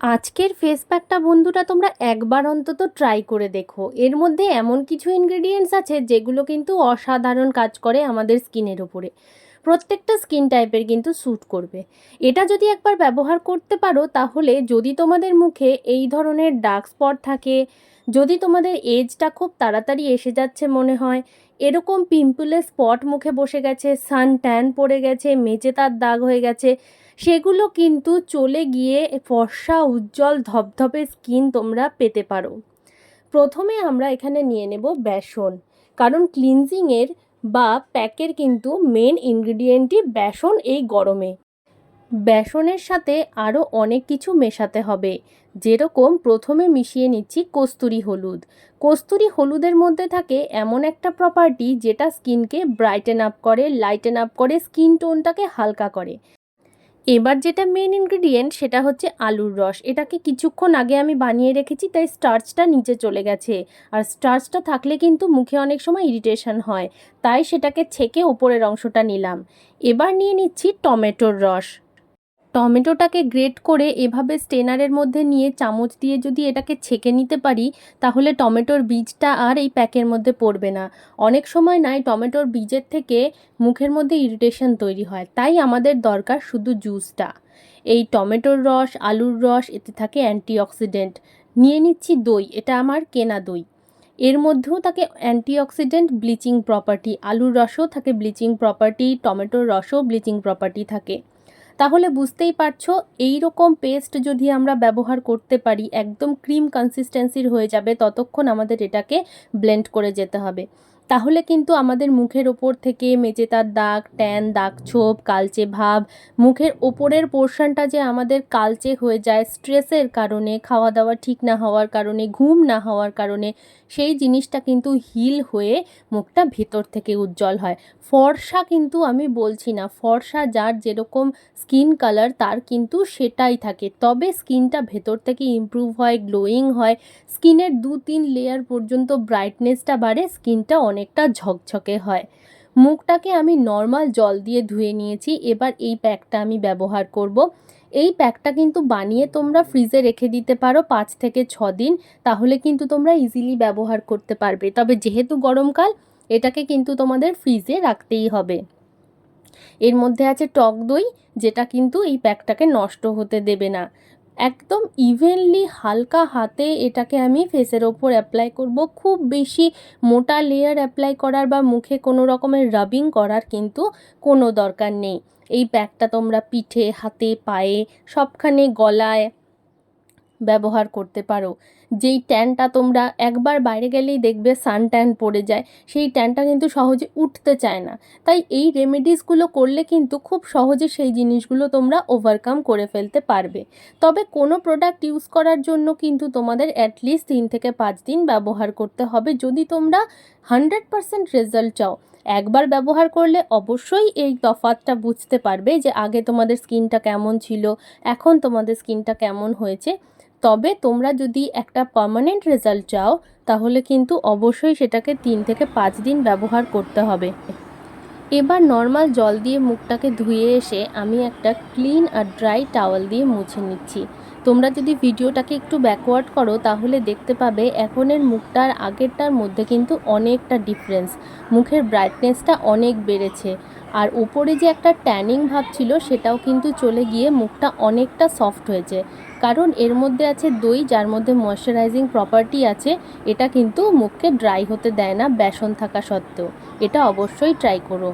আজকের ফেস প্যাকটা বন্ধুরা তোমরা একবার অন্তত ট্রাই করে দেখো। এর মধ্যে এমন কিছু ইনগ্রেডিয়েন্টস আছে যেগুলো কিন্তু অসাধারণ কাজ করে আমাদের স্কিনের ওপরে প্রত্যেকটা স্কিন টাইপের কিন্তু স্যুট করবে। এটা যদি একবার ব্যবহার করতে পারো, তাহলে যদি তোমাদের মুখে এই ধরনের ডার্ক স্পট থাকে, যদি তোমাদের এজটা খুব তাড়াতাড়ি এসে যাচ্ছে মনে হয় এরকম পিম্পলে স্পট মুখে বসে গেছে, সান ট্যান পড়ে গেছে মেচে তার দাগ হয়ে গেছে। সেগুলো কিন্তু চলে গিয়ে ফর্সা, উজ্জ্বল, ধপধপে স্কিন তোমরা পেতে পারো। প্রথমে আমরা এখানে নিয়ে নেব বেসন। কারণ ক্লিনজিংয়ের বা প্যাকের কিন্তু মেন ইনগ্রিডিয়েন্টই বেসন এই গরমে। বেসনের সাথে আরও অনেক কিছু মেশাতে হবে। যেরকম প্রথমে মিশিয়ে নিচ্ছি কস্তুরি হলুদ। কস্তুরি হলুদের মধ্যে থাকে এমন একটা প্রপার্টি যেটা স্কিনকে ব্রাইটেন আপ করে লাইটেন আপ করে স্কিন টোনটাকে হালকা করে। এবার যেটা মেন ইনগ্রিডিয়েন্ট সেটা হচ্ছে আলুর রস। এটাকে কিছুক্ষণ আগে আমি বানিয়ে রেখেছি, তাই স্টার্চটা নিচে চলে গেছে। আর স্টার্চটা থাকলে কিন্তু মুখে অনেক সময় ইরিটেশন হয়, তাই সেটাকে ছেঁকে ওপরের অংশটা নিলাম। এবার নিয়ে নিচ্ছি টমেটোর রস। টমেটোটাকে গ্রেট করে এভাবে স্টেনারের মধ্যে নিয়ে চামচ দিয়ে যদি এটাকে ছেঁকে নিতে পারি, তাহলে টমেটোর বীজটা আর এই প্যাকের মধ্যে পড়বে না। অনেক সময় নাই টমেটোর বীজের থেকে মুখের মধ্যে ইরিটেশন তৈরি হয়। তাই আমাদের দরকার শুধু জুসটা। এই টমেটোর রস, আলুর রস, এতে থাকে অ্যান্টিঅক্সিডেন্ট। নিয়ে নিচ্ছি দই, এটা আমার কেনা দই। এর মধ্যেও থাকে অ্যান্টিঅক্সিডেন্ট ব্লিচিং প্রপার্টি। আলুর রসও থাকে ব্লিচিং প্রপার্টি, টমেটোর রসও ব্লিচিং প্রপার্টি থাকে। তাহলে বুঝতেই পারছ এই রকম পেস্ট যদি আমরা ব্যবহার করতে পারি, একদম ক্রিম কনসিস্টেন্সির হয়ে যাবে, ততক্ষণ আমাদের এটাকে ব্লেন্ড করে যেতে হবে। তাহলে কিন্তু আমাদের মুখের ওপর থেকে মেজে তার দাগ, ট্যান, দাগ ছোপ, কালচে ভাব, মুখের ওপরের পোর্শনটা যে আমাদের কালচে হয়ে যায়, স্ট্রেসের কারণে খাওয়া দাওয়া ঠিক না হওয়ার কারণে, ঘুম না হওয়ার কারণে, সেই জিনিসটা কিন্তু হিল হয়ে মুখটা ভেতর থেকে উজ্জ্বল হয়। ফর্সা কিন্তু আমি বলছি না, ফর্সা যার যেরকম স্কিন কালার তার কিন্তু সেটাই থাকে। তবে স্কিনটা ভেতর থেকে ইমপ্রুভ হয় গ্লোয়িং হয় স্কিনের দু তিন লেয়ার পর্যন্ত ব্রাইটনেসটা বাড়ে স্কিনটা অনেকটা ঝকঝকে হয়। মুখটাকে আমি নর্মাল জল দিয়ে ধুয়ে নিয়েছি, এবার এই প্যাকটা আমি ব্যবহার করব। এই প্যাকটা কিন্তু বানিয়ে তোমরা ফ্রিজে রেখে দিতে পারো পাঁচ থেকে ছ দিন, তাহলে কিন্তু তোমরা ইজিলি ব্যবহার করতে পারবে। তবে যেহেতু গরমকাল, এটাকে কিন্তু তোমাদের ফ্রিজে রাখতেই হবে। এর মধ্যে আছে টক দই, যেটা কিন্তু এই প্যাকটাকে নষ্ট হতে দেবে না। একদম ইভেনলি হালকা হাতে এটাকে আমি ফেসের ওপর অ্যাপ্লাই করব। খুব বেশি মোটা লেয়ার অ্যাপ্লাই করার বা মুখে কোনো রকমের রাবিং করার কিন্তু কোনো দরকার নেই। এই প্যাকটা তোমরা পিঠে, হাতে, পায়ে সবখানে গলায় ব্যবহার করতে পারো। যেই ট্যানটা তোমরা একবার বাইরে গেলেই দেখবে সান ট্যান পড়ে যায়, সেই ট্যানটা কিন্তু সহজে উঠতে চায় না। তাই এই রেমেডিসগুলো করলে কিন্তু খুব সহজে সেই জিনিসগুলো তোমরা ওভারকাম করে ফেলতে পারবে। তবে কোনো প্রোডাক্ট ইউজ করার জন্য কিন্তু তোমাদের অ্যাটলিস্ট তিন থেকে পাঁচ দিন ব্যবহার করতে হবে। যদি তোমরা হান্ড্রেড পারসেন্ট রেজাল্ট চাও, একবার ব্যবহার করলে অবশ্যই এই তফাতটা বুঝতে পারবে যে আগে তোমাদের স্কিনটা কেমন ছিল, এখন তোমাদের স্কিনটা কেমন হয়েছে। তবে তোমরা যদি একটা পার্মানেন্ট রেজাল্ট চাও, তাহলে কিন্তু অবশ্যই সেটাকে তিন থেকে পাঁচ দিন ব্যবহার করতে হবে। এবার নর্মাল জল দিয়ে মুখটাকে ধুয়ে এসে আমি একটা ক্লিন আর ড্রাই টাওয়াল দিয়ে মুছে নিচ্ছি। তোমরা যদি ভিডিওটাকে একটু ব্যাকওয়ার্ড করো, তাহলে দেখতে পাবে এখনের মুখটার আগেরটার মধ্যে কিন্তু অনেকটা ডিফারেন্স মুখের ব্রাইটনেসটা অনেক বেড়েছে। আর উপরে যে একটা ট্যানিং ভাব ছিল, সেটাও কিন্তু চলে গিয়ে মুখটা অনেকটা সফট হয়েছে। কারণ এর মধ্যে আছে দই, যার মধ্যে ময়শ্চারাইজিং প্রপার্টি আছে, এটা কিন্তু মুখকে ড্রাই হতে দেয় না, বেসন থাকা সত্ত্বেও। এটা অবশ্যই ট্রাই করো।